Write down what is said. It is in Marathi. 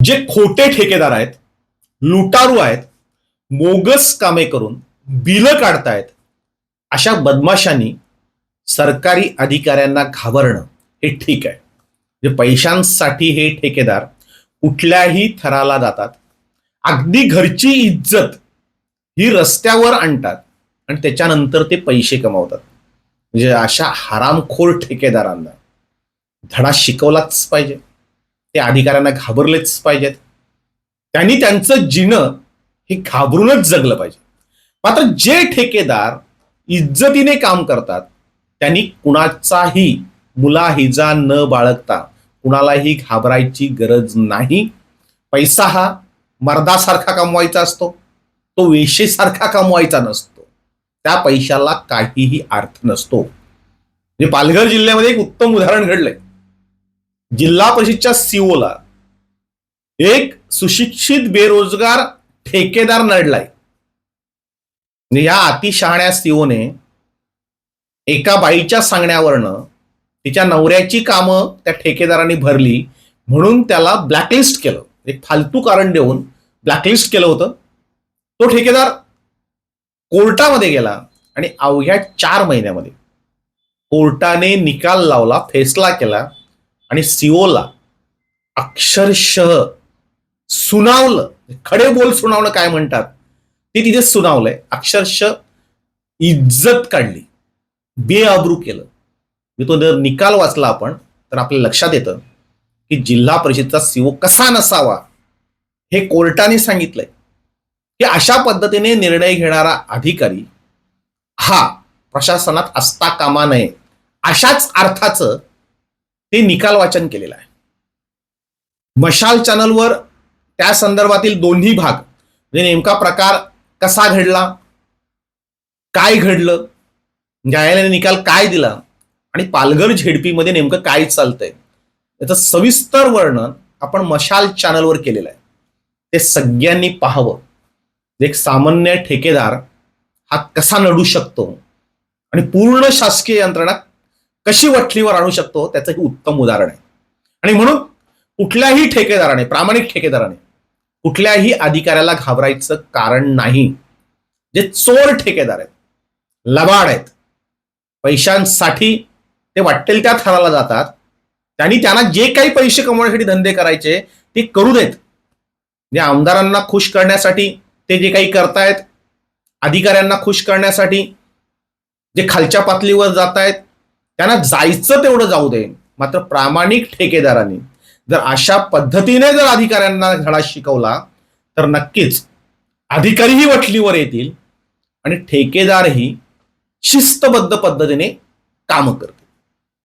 जे खोटे ठेकेदार आहेत लुटारू आहेत मोगस कामे करून बिलं काढतायत अशा बदमाशांनी सरकारी अधिकाऱ्यांना घाबरणं हे ठीक आहे. म्हणजे पैशांसाठी हे ठेकेदार कुठल्याही थराला जातात अगदी घरची इज्जत ही रस्त्यावर आणतात आणि त्याच्यानंतर ते पैसे कमावतात. म्हणजे अशा हरामखोर ठेकेदारांना धडा शिकवलाच पाहिजे. ते अधिकाऱ्यांना घाबरलेच पाहिजेत. त्यांनी त्यांचं जिणं हे घाबरूनच जगलं पाहिजे. मात्र जे ठेकेदार इज्जतीने काम करतात त्यांनी कुणाचाही मुलाहिजा न बाळगता कुणालाही घाबरायची गरज नाही. पैसा हा मर्दासारखा कमवायचा असतो तो वेशेसारखा कमवायचा नसतो. त्या पैशाला काहीही अर्थ नसतो. म्हणजे पालघर जिल्ह्यामध्ये एक उत्तम उदाहरण घडलंय. जिल्हा परिषदच्या सीओला एक सुशिक्षित बेरोजगार ठेकेदार नडलाय. म्हणजे या अतिशहाण्या सीओने एका बाईच्या सांगण्यावरनं तिच्या नवऱ्याची कामं त्या ठेकेदाराने भरली म्हणून त्याला ब्लॅकलिस्ट केलं. एक फालतू कारण देऊन ब्लॅकलिस्ट केलं होतं. तो ठेकेदार कोर्टामध्ये गेला आणि अवघ्या चार महिन्यामध्ये कोर्टाने निकाल लावला फैसला केला. आणि सीओला अक्षरशः सुनावलं. खडे बोल सुनावणं काय म्हणतात? ते तिथे सुनावलंय. अक्षरशः इज्जत काढली. बेअब्रू केलं. मी तो जर निकाल वाचला आपण तर आपल्या लक्षात येतं की जिल्हा परिषदचा सीओ कसा नसावा हे कोर्टाने सांगितलंय. की अशा पद्धतीने निर्णय घेणारा अधिकारी हा प्रशासनात असता कामा नये. अशाच अर्थाचं ते निकाल वाचन केलेलं आहे. मशाल चॅनलवर त्या संदर्भातील दोन्ही भाग म्हणजे नेमका प्रकार कसा घडला काय घडलं न्यायालयाने निकाल काय दिला आणि पालघर झेडपीमध्ये नेमकं काय चालतंय याचं सविस्तर वर्णन आपण मशाल चॅनलवर केलेलं आहे. ते सगळ्यांनी पाहावं. एक सामान्य ठेकेदार हा कसा नडू शकतो? आणि पूर्ण शासकीय यंत्रणा कशी वठलीवर आणू शकतो त्याचं हे उत्तम उदाहरण आहे. आणि म्हणून कुठल्याही ठेकेदाराने प्रामाणिक ठेकेदाराने कुठल्याही अधिकाऱ्याला घाबरायचं कारण नाही. जे चोर ठेकेदार आहेत लबाड आहेत पैशांसाठी ते वाटेल त्या थराला जातात त्यांनी त्यांना जे काही पैसे कमवण्यासाठी धंदे करायचे ते करू देत. म्हणजे आमदारांना खुश करण्यासाठी ते जे काही करतायत अधिकाऱ्यांना खुश करण्यासाठी जे खालच्या पातळीवर जात आहेत त्यांना जायचं तेवढं जाऊ दे. मात्र प्रामाणिक ठेकेदारांनी जर अशा पद्धतीने जर अधिकाऱ्यांना धडा शिकवला तर नक्कीच अधिकारीही वटलीवर येतील आणि ठेकेदारही शिस्तबद्ध पद्धतीने कामं करतील.